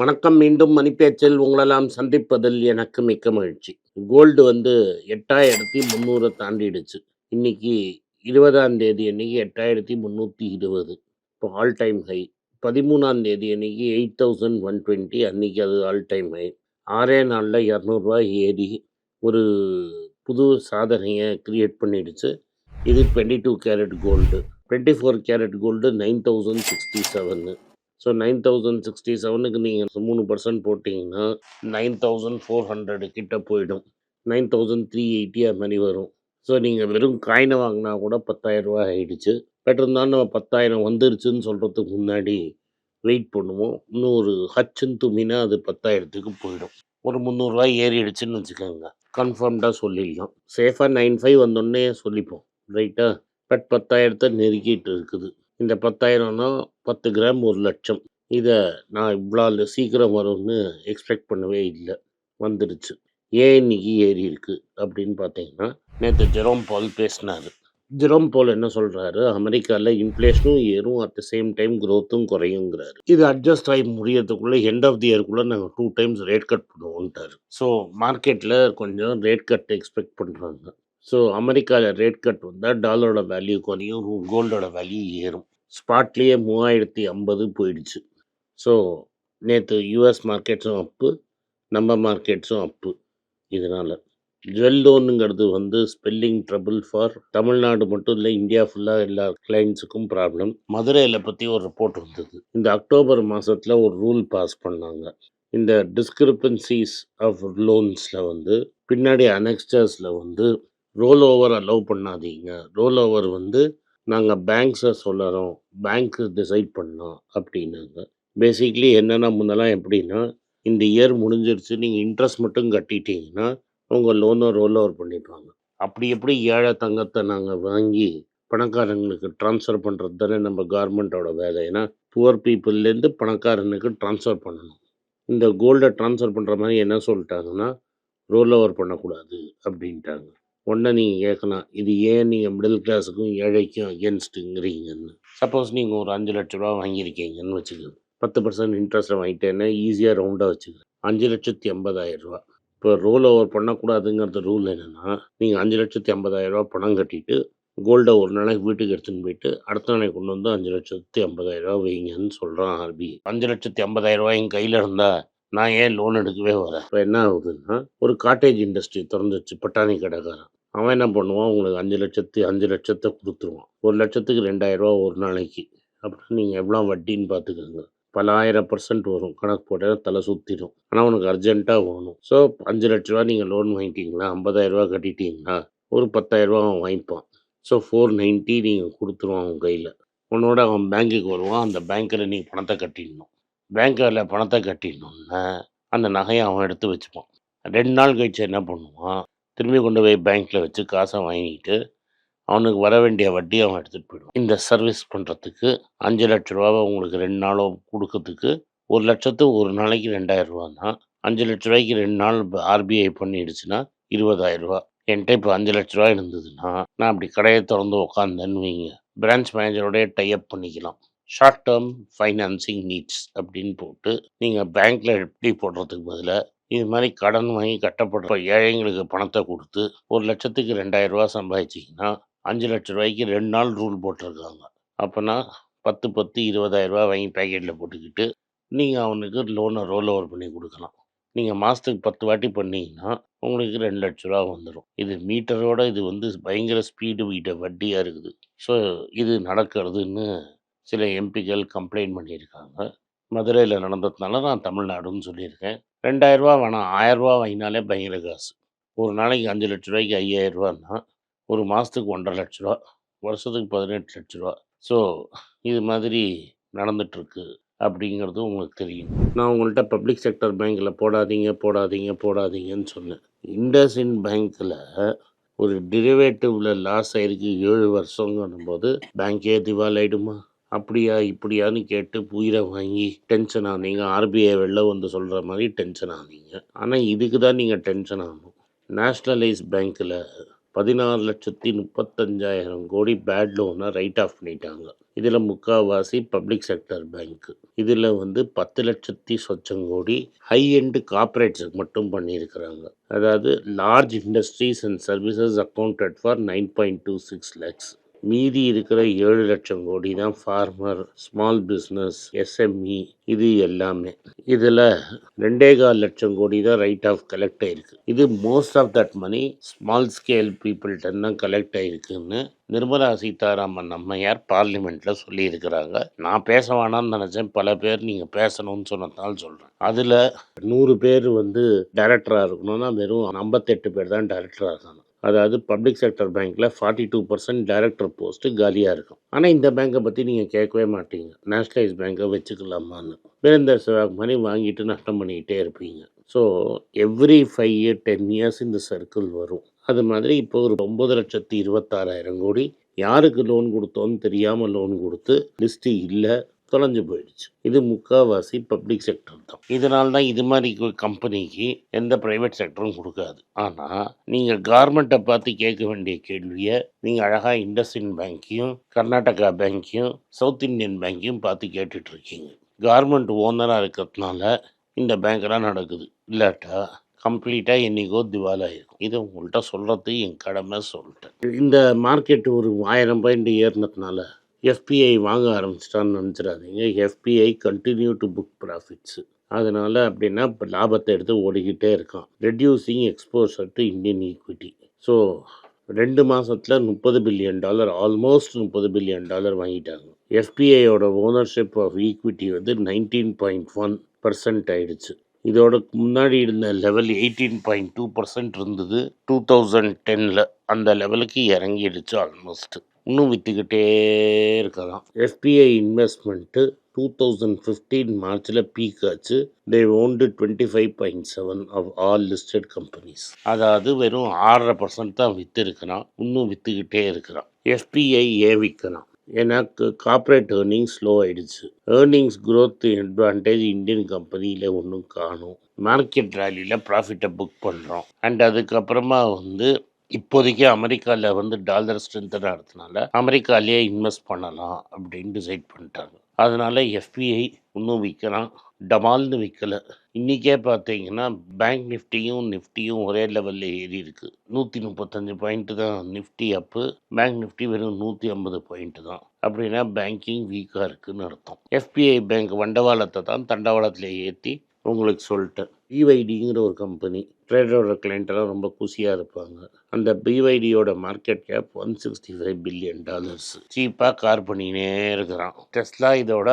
வணக்கம் மீண்டும் மணிப்பேச்சில் உங்களெல்லாம் சந்திப்பதில் எனக்கு மிக்க மகிழ்ச்சி. கோல்டு வந்து எட்டாயிரத்தி முந்நூறை தாண்டிடுச்சு. இன்னைக்கு இருபதாம் தேதி அன்னைக்கு எட்டாயிரத்தி முந்நூற்றி இருபது. இப்போ ஆல் டைம் ஹை பதிமூணாம் தேதி அன்னைக்கு எயிட் தௌசண்ட் ஒன் டுவெண்ட்டி. அன்னைக்கு அது ஆல் டைம் ஹை ஆறே நாளில் இரநூறுவா ஏறி ஒரு புது சாதனையை கிரியேட் பண்ணிடுச்சு. இது twenty two carat gold twenty four carat gold nine thousand sixty seven. So nine thousand sixty செவனுக்கு நீங்கள் மூணு பர்சன்ட் போட்டிங்கன்னா நைன் தௌசண்ட் ஃபோர் ஹண்ட்ரடு கிட்ட போயிடும். நைன் தௌசண்ட் த்ரீ எயிட்டி அது மாதிரி வரும். ஸோ நீங்கள் வெறும் காயினை வாங்கினா கூட பத்தாயிரம் ரூபாய் ஆகிடுச்சு பெட்டர் தான் நம்ம பத்தாயிரம் வந்துருச்சுன்னு சொல்கிறதுக்கு முன்னாடி வெயிட் பண்ணுவோம். இன்னும் ஒரு ஹச்சுன்னு தும்மினா அது பத்தாயிரத்துக்கு போயிடும். ஒரு முந்நூறுரூவா ஏறிடுச்சுன்னு வச்சுக்கோங்க. கன்ஃபார்ம்டாக சொல்லிடலாம். சேஃபாக நைன் ஃபைவ் வந்தோடனே சொல்லிப்போம். ரைட்டா பட் பத்தாயிரத்தை நெருக்கிட்டு இருக்குது. இந்த பத்தாயிரம்னா பத்து கிராம் ஒரு லட்சம். இதை நான் இவ்வளோ சீக்கிரம் வரும்னு எக்ஸ்பெக்ட் பண்ணவே இல்லை. வந்துடுச்சு. ஏன் இன்னைக்கு ஏறி இருக்கு அப்படின்னு பார்த்தீங்கன்னா நேற்று ஜெரோம் பால் பேசினார். ஜெரோம் பால் என்ன சொல்கிறாரு அமெரிக்காவில் இன்ஃப்ளேஷனும் ஏறும் அட் த சேம் டைம் க்ரோத்தும் குறையுங்கிறாரு. இது அட்ஜஸ்ட் ஆகி முடியறதுக்குள்ளே எண்ட் ஆஃப் தி இயர்க்குள்ள நாங்கள் டூ டைம்ஸ் ரேட் கட் பண்ணுவோன்ட்டார் ஸோ மார்க்கெட்டில் கொஞ்சம் ரேட் கட் எக்ஸ்பெக்ட் பண்ணுறாங்க ஸோ அமெரிக்காவில் ரேட் கட் வந்தால் டாலரோட வேல்யூ குறையும் கோல்டோட வேல்யூ ஏறும். ஸ்பாட்லேயே மூவாயிரத்தி ஐம்பது போயிடுச்சு. ஸோ நேற்று யூஎஸ் மார்க்கெட்ஸும் அப்பு நம்ம மார்க்கெட்ஸும் அப்பு இதனால். ஜுவல் லோனுங்கிறது வந்து ஸ்பெல்லிங் ட்ரபிள் ஃபார் தமிழ்நாடு மட்டும் இல்லை இந்தியா ஃபுல்லாக எல்லா கிளைண்ட்ஸுக்கும் ப்ராப்ளம் மதுரையில் பற்றி ஒரு ரிப்போர்ட் வந்தது. இந்த அக்டோபர் மாதத்தில் ஒரு ரூல் பாஸ் பண்ணாங்க. இந்த டிஸ்கிரிப்பன்சிஸ் ஆஃப் லோன்ஸில் வந்து பின்னாடி அனெக்ஸ்டர்ஸில் வந்து ரோல் ஓவர் அலோவ் பண்ணாதீங்க. ரோல் ஓவர் வந்து நாங்கள் பேங்க்ஸை சொல்லறோம். பேங்க் டிசைட் பண்ணோம் அப்படின்னாங்க. பேசிக்லி என்னென்னா முன்னெல்லாம் எப்படின்னா இந்த இயர் முடிஞ்சிருச்சு நீங்கள் இன்ட்ரெஸ்ட் மட்டும் கட்டிட்டீங்கன்னா உங்கள் லோனை ரோல் ஓவர் பண்ணிடுவாங்க. அப்படி எப்படி ஏழை தங்கத்தை நாங்கள் வாங்கி பணக்காரங்களுக்கு ட்ரான்ஸ்ஃபர் பண்ணுறது தானே நம்ம கவர்மெண்ட்டோட வேலை. ஏன்னா புவர் பீப்புள்லேருந்து பணக்காரனுக்கு ட்ரான்ஸ்ஃபர் பண்ணணும். இந்த கோல்டை ட்ரான்ஸ்ஃபர் பண்ணுற மாதிரி என்ன சொல்லிட்டாங்கன்னா ரோல் ஓவர் பண்ணக்கூடாது அப்படின்ட்டாங்க. உடனே நீங்கள் கேட்கலாம் இது ஏன் நீங்கள் மிடில் கிளாஸுக்கும் ஏழைக்கும் அகேன்ஸ்ட்டுங்கிறீங்கன்னு சப்போஸ் நீங்கள் ஒரு அஞ்சு லட்ச ரூபா வாங்கியிருக்கீங்கன்னு வச்சுக்கோங்க. பத்து பர்சன்ட் இன்ட்ரெஸ்ட்டை வாங்கிட்டேன்னா ஈஸியாக ரவுண்டாக வச்சுக்கோங்க. அஞ்சு லட்சத்தி ஐம்பதாயிரம் ரூபா. இப்போ ரோல் ஓவர் பண்ணக்கூடாதுங்கிறது ரூல் என்னென்னா நீங்கள் அஞ்சு லட்சத்தி ஐம்பதாயிரம் ரூபா பணம் கட்டிட்டு கோல்டை ஒரு நாளைக்கு வீட்டுக்கு எடுத்துன்னு போயிட்டு அடுத்த நாளைக்கு கொண்டு வந்து அஞ்சு லட்சத்தி ஐம்பதாயிரம் ரூபா வைங்கன்னு சொல்கிறான் ஆர்பிஐ. அஞ்சு லட்சத்தி ஐம்பதாயிரம் ரூபாய் என் கையில் இருந்தால் நான் ஏன் லோன் எடுக்கவே வரேன் இப்போ என்ன ஆகுதுன்னா ஒரு காட்டேஜ் இண்டஸ்ட்ரி திறந்துச்சு பட்டாணி கடைக்காரன். அவன் என்ன பண்ணுவான்? உங்களுக்கு அஞ்சு லட்சத்து அஞ்சு லட்சத்தை கொடுத்துருவான். ஒரு லட்சத்துக்கு ரெண்டாயிரம் ரூபா ஒரு நாளைக்கு. அப்புறம் நீங்கள் எவ்வளோ வட்டின்னு பார்த்துக்கோங்க. பல ஆயிரம் பர்சன்ட் வரும். கணக்கு போட்டால் தலை சுற்றிடும் ஆனால் உனக்கு அர்ஜென்ட்டாக வேணும். ஸோ அஞ்சு லட்ச ரூபா நீங்கள் லோன் வாங்கிட்டீங்களா? ஐம்பதாயிரரூவா கட்டிட்டீங்களா? ஒரு பத்தாயிரரூவா அவன் வாங்கிப்பான். ஸோ ஃபோர் நைன்ட்டி நீங்கள் கொடுத்துருவான் அவன் கையில். உன்னோட அவன் பேங்க்குக்கு வருவான். அந்த பேங்க்கில் நீங்கள் பணத்தை கட்டிடணும். பேங்க்கில் பணத்தை கட்டினோன்னே அந்த நகையை அவன் எடுத்து வச்சுப்பான். ரெண்டு நாள் கழிச்சு என்ன பண்ணுவான்? திரும்பி கொண்டு போய் பேங்க்கில் வச்சு காசை வாங்கிட்டு அவனுக்கு வர வேண்டிய வட்டி அவன் எடுத்துகிட்டு போயிடுவான். இந்த சர்வீஸ் பண்ணுறதுக்கு அஞ்சு லட்ச ரூபாவை உங்களுக்கு ரெண்டு நாளோ கொடுக்கறதுக்கு ஒரு லட்சத்து ஒரு நாளைக்கு ரெண்டாயிரம் ரூபான்னா அஞ்சு லட்ச ரூபாய்க்கு ரெண்டு நாள் ஆர்பிஐ பண்ணிடுச்சுன்னா இருபதாயிரம் ரூபா. என்கிட்ட இப்போ அஞ்சு லட்ச ரூபா இருந்ததுன்னா நான் அப்படி கடையை திறந்து உட்காந்தேன்னு வைங்க. பிரான்ச் மேனேஜரோடய டைப் பண்ணிக்கலாம். ஷார்ட் டேர்ம் ஃபைனான்சிங் நீட்ஸ் அப்படின்னு போட்டு நீங்கள் பேங்க்கில் எப்படி போடுறதுக்கு பதிலாக இது மாதிரி கடன் வாங்கி கட்டப்படுற ஏழைங்களுக்கு பணத்தை கொடுத்து ஒரு லட்சத்துக்கு ரெண்டாயிரம் ரூபா சம்பாதிச்சிங்கன்னா அஞ்சு லட்ச ரூபாய்க்கு ரெண்டு நாள் ரூல் போட்டிருக்காங்க. அப்போனா பத்து பத்து இருபதாயிரரூபா வாங்கி பேக்கெட்டில் போட்டுக்கிட்டு நீங்கள் அவனுக்கு லோனை ரோல் ஓவர் பண்ணி கொடுக்கலாம். நீங்கள் மாதத்துக்கு பத்து வாட்டி பண்ணிங்கன்னா உங்களுக்கு ரெண்டு லட்ச ரூபா வந்துடும் இது மீட்டரோட இது வந்து பயங்கர ஸ்பீடு வீட்டை வட்டியாக இருக்குது. ஸோ இது நடக்கிறதுன்னு சில எம்பிக்கள் கம்ப்ளைண்ட் பண்ணியிருக்காங்க. மதுரையில் நடந்ததுனால நான் தமிழ்நாடுன்னு சொல்லியிருக்கேன். ரெண்டாயிரரூபா வேணாம் ஆயரூபா வாங்கினாலே பயங்கர காசு. ஒரு நாளைக்கு அஞ்சு லட்ச ரூபாய்க்கு ஐயாயிரரூபான்னா ஒரு மாதத்துக்கு ஒன்றரை லட்ச ரூபா வருஷத்துக்கு பதினெட்டு லட்ச ரூபா. ஸோ இது மாதிரி நடந்துட்டுருக்கு அப்படிங்கிறது உங்களுக்கு தெரியும். நான் உங்கள்கிட்ட பப்ளிக் செக்டர் பேங்க்கில் போடாதீங்க போடாதீங்க போடாதீங்கன்னு சொன்னேன். இண்டஸ்இன் பேங்க்கில் ஒரு டிரிவேட்டிவ்ல லாஸ் ஆயிருக்கு ஏழு வருஷங்கும் போது பேங்க்கே திவால் ஆயிடுமா? அப்படியா இப்படியான்னு கேட்டு உயிரை வாங்கி டென்ஷன் ஆனீங்க. ஆர்பிஐ வெளில வந்து சொல்கிற மாதிரி டென்ஷன் ஆனீங்க. ஆனால் இதுக்கு தான் நீங்கள் டென்ஷன் ஆகணும். நேஷ்னலைஸ் பேங்க்கில் பதினாறு லட்சத்தி முப்பத்தஞ்சாயிரம் கோடி பேட் லோனை ரைட் ஆஃப் பண்ணிட்டாங்க. இதில் முக்கால்வாசி பப்ளிக் செக்டர் பேங்க்கு இதில் வந்து பத்து லட்சத்தி சொச்சம் கோடி ஹை எண்டு கார்பரேட்ஸுக்கு மட்டும் பண்ணியிருக்கிறாங்க. அதாவது large industries and services accounted for nine point two six lakhs. மீதி இருக்கிற ஏழு லட்சம் கோடி தான் ஃபார்மர் ஸ்மால் பிஸ்னஸ் எஸ்எம்இ இது எல்லாமே. இதில் ரெண்டே கால் லட்சம் கோடி தான் ரைட் ஆஃப் கலெக்ட் ஆயிருக்கு. இது most of that money small scale பீப்புள்கிட்ட தான் கலெக்ட் ஆயிருக்குன்னு நிர்மலா சீதாராமன் அம்மையார் பார்லிமெண்ட்டில் சொல்லியிருக்கிறாங்க. நான் பேச வேணாம்னு நினச்சேன். பல பேர் நீங்கள் பேசணும்னு சொன்னதால் சொல்கிறேன் அதில் நூறு பேர் வந்து டைரக்டராக இருக்கணும்னா வெறும் ஐம்பத்தெட்டு பேர் தான் டைரக்டராக இருக்காங்க அதாவது பப்ளிக் செக்டர் பேங்க்கில் forty two percent director post காலியாக இருக்கும். ஆனால் இந்த பேங்க்கை பற்றி நீங்கள் கேட்கவே மாட்டீங்க. நேஷ்னலைஸ் பேங்க்கை வச்சுக்கலாமான்னு. வீரேந்தர் சேவாக் மாதிரி வாங்கிட்டு நஷ்டம் பண்ணிக்கிட்டே இருப்பீங்க. So every five year ten years இந்த சர்க்கிள் வரும். அது மாதிரி இப்போ ஒரு ஒம்பது லட்சத்தி இருபத்தாறாயிரம் கோடி யாருக்கு லோன் கொடுத்தோன்னு தெரியாமல் லோன் கொடுத்து லிஸ்ட்டு இல்லை தொலைஞ்சு போயிடுச்சு. இது முக்கால்வாசி பப்ளிக் செக்டர் தான். இதனால தான் இது மாதிரி கம்பெனிக்கு எந்த ப்ரைவேட் செக்டரும் கொடுக்காது. ஆனால் நீங்கள் கார்மெண்ட்டை பார்த்து கேட்க வேண்டிய கேள்வியை நீங்கள் அழகாக இண்டஸ்இன் பேங்க்கையும் கர்நாடகா பேங்க்கையும் சவுத் இந்தியன் பேங்க்கையும் பார்த்து கேட்டுட்டு இருக்கீங்க கார்மெண்ட் ஓனராக இருக்கிறதுனால இந்த பேங்க்லாம் நடக்குது. இல்லாட்டா கம்ப்ளீட்டாக என்னைக்கோ திவாலாயிருக்கும் இது உங்கள்கிட்ட சொல்கிறது என் கடமை சொல்லிட்டேன். இந்த மார்க்கெட் ஒரு ஆயிரம் பாயிண்ட் ஏறினதுனால எஃபிஐ வாங்க ஆரம்பிச்சிட்டான்னு நினச்சிடாதீங்க. FII continue to book profits அதனால் அப்படின்னா இப்போ லாபத்தை எடுத்து ஓடிக்கிட்டே இருக்கான். Reducing exposure to Indian equity so ரெண்டு மாதத்தில் முப்பது பில்லியன் டாலர் ஆல்மோஸ்ட் முப்பது பில்லியன் டாலர் வாங்கிட்டாங்க. எஃபிஐயோட ஓனர்ஷிப் ஆஃப் ஈக்விட்டி வந்து நைன்டீன் பாயிண்ட் ஒன் பர்சன்ட் ஆயிடுச்சு. இதோட முன்னாடி இருந்த level eighteen point two percent இருந்தது. டூ தௌசண்ட் டெனில் அந்த லெவலுக்கு இறங்கிடுச்சு ஆல்மோஸ்ட்டு இன்னும் விற்றுக்கிட்டே இருக்கலாம். FII investment two thousand fifteen மார்ச்சில் பீக் ஆச்சு. They own twenty five point seven of all listed companies அதாவது வெறும் ஆறரை பர்சன்ட் தான் விற்று இருக்கிறான். இன்னும் விற்றுக்கிட்டே இருக்கிறான் எஃபிஐ ஏன் விற்கிறான் எனக்கு கார்ப்பரேட் ஏர்னிங்ஸ் ஸ்லோ ஆயிடுச்சு. ஏர்னிங்ஸ் க்ரோத் அட்வான்டேஜ் இந்தியன் கம்பெனியில் ஒன்றும் காணும். மார்க்கெட் ரேலியில் ப்ராஃபிட்டை புக் பண்ணுறோம் அண்ட் அதுக்கப்புறமா வந்து இப்போதைக்கு அமெரிக்காவில் வந்து டாலர் ஸ்ட்ரென்த்தன் ஆகிறதுனால அமெரிக்காலேயே இன்வெஸ்ட் பண்ணலாம் அப்படின்னு டிசைட் பண்ணிட்டாங்க. அதனால் எஃபிஐ இன்னும் விற்கலாம். டமால்னு விற்கல இன்றைக்கே பார்த்தீங்கன்னா பேங்க் நிஃப்டியும் நிஃப்டியும் ஒரே லெவலில் ஏறி இருக்குது நூற்றி முப்பத்தஞ்சு பாயிண்ட்டு தான் நிஃப்டி அப்பு பேங்க் நிஃப்டி வெறும் நூற்றி ஐம்பது பாயிண்ட்டு தான். அப்படின்னா பேங்கிங் வீக்காக இருக்குதுன்னு அர்த்தம். எஃபிஐ பேங்க் வண்டவாளத்தை தான் தண்டவாளத்தில் ஏற்றி உங்களுக்கு சொல்லிட்டேன். பிவைடிங்கிற ஒரு கம்பெனி ட்ரேடரோட கிளைண்ட்டெல்லாம் ரொம்ப குசியாக இருப்பாங்க. அந்த பிவைடியோட market cap one sixty five billion dollars சீப்பாக கார் பண்ணினே இருக்கிறான். டெஸ்லா இதோட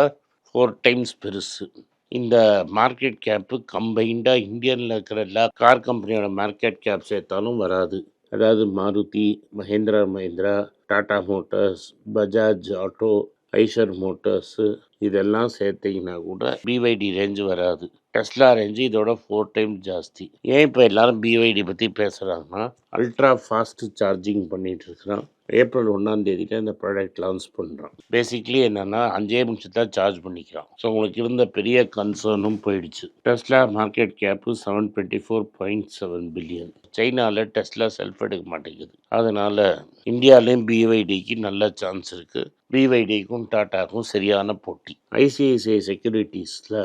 ஃபோர் டைம்ஸ் பெருசு. இந்த மார்க்கெட் கேப்பு கம்பைண்டாக இந்தியனில் இருக்கிற எல்லா கார் கம்பெனியோட மார்க்கெட் கேப் சேர்த்தாலும் வராது. அதாவது Maruti Mahindra Mahindra Tata Motors Bajaj Auto Eicher Motors இதெல்லாம் சேர்த்தீங்கன்னா கூட பிவைடி ரேஞ்சு வராது. டெஸ்லா ரேஞ்சு இதோட ஃபோர் டைம் ஜாஸ்தி. ஏன் இப்போ எல்லாரும் பிஒய்டி பற்றி பேசுகிறாங்கன்னா அல்ட்ரா ஃபாஸ்ட் சார்ஜிங் பண்ணிட்டு இருக்கிறான். ஏப்ரல் ஒன்றாம் தேதியில் இந்த ப்ராடக்ட் லான்ச் பண்ணுறான் பேசிக்லி என்னென்னா அஞ்சே நிமிஷத்தில் சார்ஜ் பண்ணிக்கிறான். ஸோ உங்களுக்கு இருந்த பெரிய கன்சர்னும் போயிடுச்சு. Tesla market cap seven twenty four point seven billion சைனாவில் டெஸ்லா செல்ஃப் எடுக்க மாட்டேங்குது. அதனால் இந்தியாவிலையும் பிவைடிக்கு நல்ல சான்ஸ் இருக்குது பிவைடிக்கும் டாட்டாக்கும் சரியான போட்டி. ஐசிஐசிஐ செக்யூரிட்டிஸில்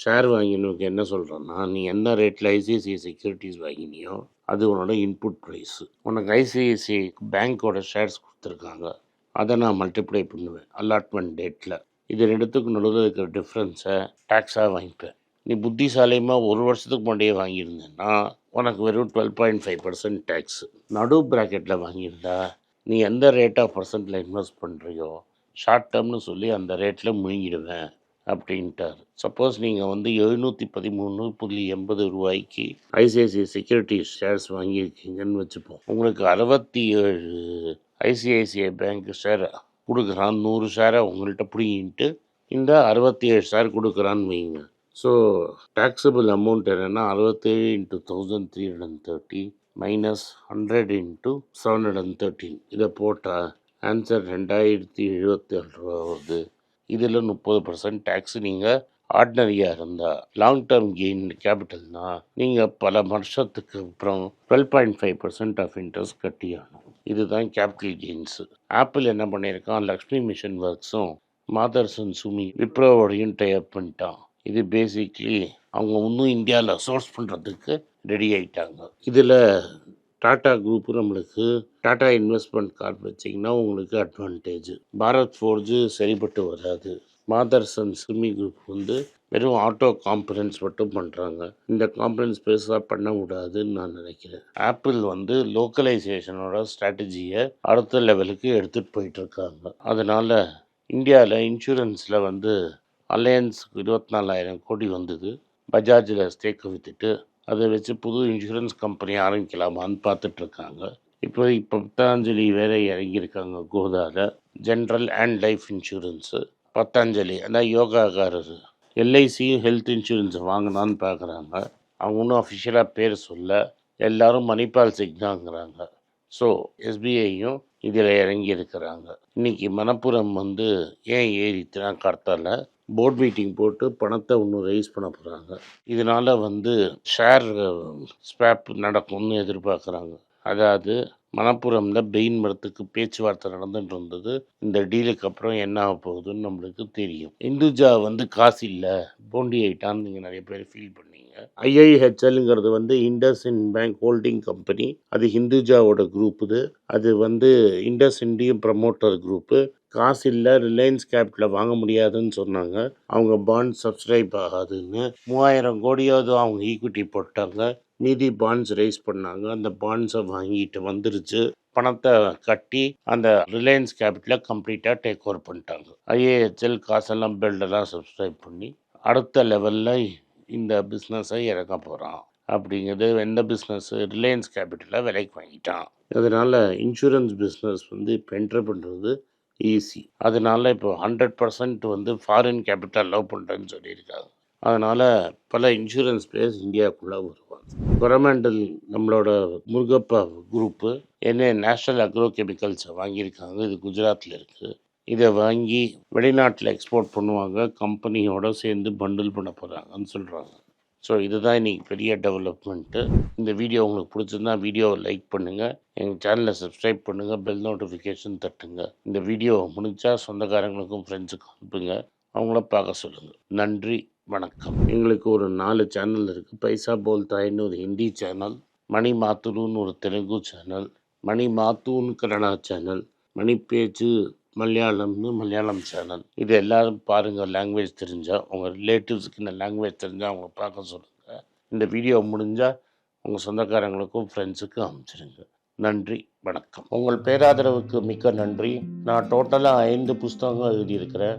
ஷேர் வாங்கினவுக்கு என்ன சொல்கிறேன்னா நீ என்ன ரேட்டில் ஐசிஐசிஐ செக்யூரிட்டிஸ் வாங்கினியோ அது உன்னோட இன்புட் ப்ரைஸு உனக்கு ஐசிஐசிஐ பேங்க்கோட ஷேர்ஸ் கொடுத்துருக்காங்க. அதை நான் மல்டிப்ளை பண்ணுவேன் அலாட்மெண்ட் டேட்டில் இது ரெண்டுத்துக்கும் நடுவில் இருக்கிற டிஃப்ரென்ஸை டேக்ஸாக வாங்கிப்பேன். நீ புத்திசாலியமாக ஒரு வருஷத்துக்கு முன்னாடியே வாங்கியிருந்தேன்னா உனக்கு வெறும் twelve point five percent tax நடு ப்ராக்கெட்டில் வாங்கியிருந்தா நீ எந்த ரேட் ஆஃப் பர்சன்ட்டில் இன்வெஸ்ட் பண்ணுறியோ ஷார்ட் டேர்ம்னு சொல்லி அந்த ரேட்டில் முழுங்கிடுவேன். அப்படின்ட்டார். சப்போஸ் நீங்கள் வந்து எழுநூற்றி பதிமூணு புள்ளி எண்பது ரூபாய்க்கு ஐசிஐசிஐ செக்யூரிட்டிஸ் ஷேர்ஸ் வாங்கியிருக்கீங்கன்னு வச்சுப்போம். உங்களுக்கு அறுபத்தி ஏழு ஐசிஐசிஐ பேங்க் ஷேரை கொடுக்குறான் நூறு ஷேரை உங்கள்கிட்ட பிடிங்கிட்டு இந்த அறுபத்தி ஏழு ஷேர் கொடுக்குறான்னு வைங்க. ஸோ டேக்ஸபிள் அமௌண்ட் என்னென்னா அறுபத்தேழு into thousand three hundred and thirty minus hundred into seven hundred and thirteen இதை போட்டால் ஆன்சர் ரெண்டாயிரத்தி எழுபத்தி ஏழு ரூபா வருது. இதில் முப்பது பர்சன்ட் டேக்ஸ் நீங்கள் ஆர்டினரியாக இருந்தால் லாங் டேர்ம் கெயின் கேபிட்டல்னால் நீங்கள் பல வருஷத்துக்கு அப்புறம் twelve point five percent of interest கட்டியாகணும். இதுதான் கேபிட்டல் கெயின்ஸு ஆப்பிள் என்ன பண்ணியிருக்கான்? லக்ஷ்மி மிஷன் ஒர்க்ஸும் மாதர்சன் சுமி விப்ரோவோடையும் டைப் பண்ணிட்டான். இது பேசிக்லி அவங்க இன்னும் இந்தியாவில் சோர்ஸ் பண்ணுறதுக்கு ரெடி ஆகிட்டாங்க இதில் டாடா குரூப் நம்மளுக்கு டாடா இன்வெஸ்ட்மெண்ட் கார்டு வச்சிங்கன்னா உங்களுக்கு அட்வான்டேஜ் பாரத் ஃபோர்ஜு சரிப்பட்டு வராது. மாதர்சன் சிமி குரூப் வந்து வெறும் ஆட்டோ காம்பனன்ஸ் மட்டும் பண்ணுறாங்க இந்த காம்பனன்ஸ் பெருசாக பண்ண விடாதுன்னு நான் நினைக்கிறேன். ஆப்பிள் வந்து லோக்கலைசேஷனோட ஸ்ட்ராட்டஜியை அடுத்த லெவலுக்கு எடுத்துகிட்டு போயிட்டுருக்காங்க. அதனால் இந்தியாவில் இன்சூரன்ஸில் வந்து அலையன்ஸுக்கு இருபத்தி நாலாயிரம் கோடி வந்தது. பஜாஜில் ஸ்டேக்கை விற்றுட்டு அதை வச்சு புது இன்சூரன்ஸ் கம்பெனி ஆரம்பிக்கலாமான்னு பார்த்துட்ருக்காங்க. இப்போ இப்போ பத்தாஞ்சலி வேற இறங்கியிருக்காங்க கோதாவில் general and life insurance Patanjali. அதான் யோகாக்காரர் எல்ஐசியும் ஹெல்த் இன்சூரன்ஸ் வாங்கினான்னு பார்க்குறாங்க. அவங்க அஃபிஷியலாக பேர் சொல்ல எல்லாரும் மணிப்பால் சிக்னாங்கிறாங்க ஸோ எஸ்பிஐயும் இதில் இறங்கி இருக்கிறாங்க இன்னைக்கு மணப்புரம் வந்து ஏன் ஏறித்துனா கடத்தலை? போர்ட் மீட்டிங் போட்டு பணத்தை இன்னும் ரைஸ் பண்ண போகிறாங்க இதனால் வந்து ஷேர் ஸ்வாப் நடக்கும்னு எதிர்பார்க்குறாங்க. அதாவது மணப்புரமில் பெயின் மரத்துக்கு பேச்சுவார்த்தை நடந்துட்டு இருந்தது. இந்த டீலுக்கு அப்புறம் என்ன ஆக போகுதுன்னு நம்மளுக்கு தெரியும். இந்துஜா வந்து காசு இல்லை போண்டி ஆயிட்டான்னு நீங்கள் நிறைய பேர் ஃபீல் பண்ணீங்க. ஐஐஹெச்எல்ங்கிறது வந்து IndusInd bank holding company அது ஹிந்துஜாவோட குரூப் இது. அது வந்து இண்டஸ் இண்டியன் ப்ரமோட்டர் குரூப்பு காசு இல்லை ரிலையன்ஸ் கேபிட்டலில் வாங்க முடியாதுன்னு சொன்னாங்க. அவங்க பாண்ட் சப்ஸ்கிரைப் ஆகாதுன்னு மூவாயிரம் கோடியாவது அவங்க ஈக்விட்டி போட்டாங்க. மீதி பாண்ட்ஸ் ரைஸ் பண்ணாங்க. அந்த பாண்ட்ஸை வாங்கிட்டு வந்துருச்சு. பணத்தை கட்டி அந்த ரிலையன்ஸ் கேபிட்டலை கம்ப்ளீட்டாக டேக் ஓவர் பண்ணிட்டாங்க ஐஏஹெச்எல் காசெல்லாம் பில்டெல்லாம் சப்ஸ்கிரைப் பண்ணி அடுத்த லெவலில் இந்த பிஸ்னஸை இறக்க போகிறான் அப்படிங்கிறது எந்த பிஸ்னஸ் ரிலையன்ஸ் கேபிட்டலை விலைக்கு வாங்கிட்டான். அதனால் இன்சூரன்ஸ் பிஸ்னஸ் வந்து இப்போ என்ட்ரு பண்ணுறது ஈஸி அதனால இப்போ ஹண்ட்ரட் பர்சன்ட் வந்து ஃபாரின் கேபிட்டல் லவ் பண்ணுறேன்னு சொல்லியிருக்காங்க. அதனால் பல இன்சூரன்ஸ் பிளேயர்ஸ் இந்தியாவுக்குள்ளே வருவாங்க. கொரமண்டல் நம்மளோட முருகப்பா குரூப்பு என்ன நேஷ்னல் அக்ரோ கெமிக்கல்ஸை வாங்கியிருக்காங்க. இது குஜராத்தில் இருக்குது இதை வாங்கி வெளிநாட்டில் எக்ஸ்போர்ட் பண்ணுவாங்க. கம்பெனியோட சேர்ந்து பண்டில் பண்ண போகிறாங்கன்னு சொல்கிறாங்க ஸோ இதுதான் இன்றைக்கி பெரிய டெவலப்மெண்ட்டு இந்த வீடியோ உங்களுக்கு பிடிச்சிருந்தா வீடியோவை லைக் பண்ணுங்கள் எங்கள் சேனலை சப்ஸ்கிரைப் பண்ணுங்கள் பெல் நோட்டிஃபிகேஷன் தட்டுங்க. இந்த வீடியோ முடிஞ்சால் சொந்தக்காரங்களுக்கும் ஃப்ரெண்ட்ஸுக்கும் அனுப்புங்க. அவங்கள பார்க்க சொல்லுங்கள் நன்றி வணக்கம். எங்களுக்கு ஒரு நாலு சேனல் இருக்குது பைசா போல்தாயின்னு ஒரு ஹிந்தி சேனல் மணி மாத்துருன்னு ஒரு தெலுங்கு சேனல் மணி மாத்தூன்னு கன்னடா சேனல் மணி பேச்சு மலையாளம்னு மலையாளம் சேனல் இது எல்லாரும் பாருங்கள் லாங்குவேஜ் தெரிஞ்சால் உங்கள் ரிலேட்டிவ்ஸுக்கு இந்த லாங்குவேஜ் தெரிஞ்சால் அவங்கள பார்க்க சொல்லுங்கள் இந்த வீடியோ முடிஞ்சால் உங்கள் சொந்தக்காரங்களுக்கும் ஃப்ரெண்ட்ஸுக்கும் அனுப்பிச்சிடுங்க. நன்றி வணக்கம். உங்கள் பேராதரவுக்கு மிக்க நன்றி. நான் டோட்டலாக ஐந்து புஸ்தகங்கள் எழுதியிருக்கிறேன்.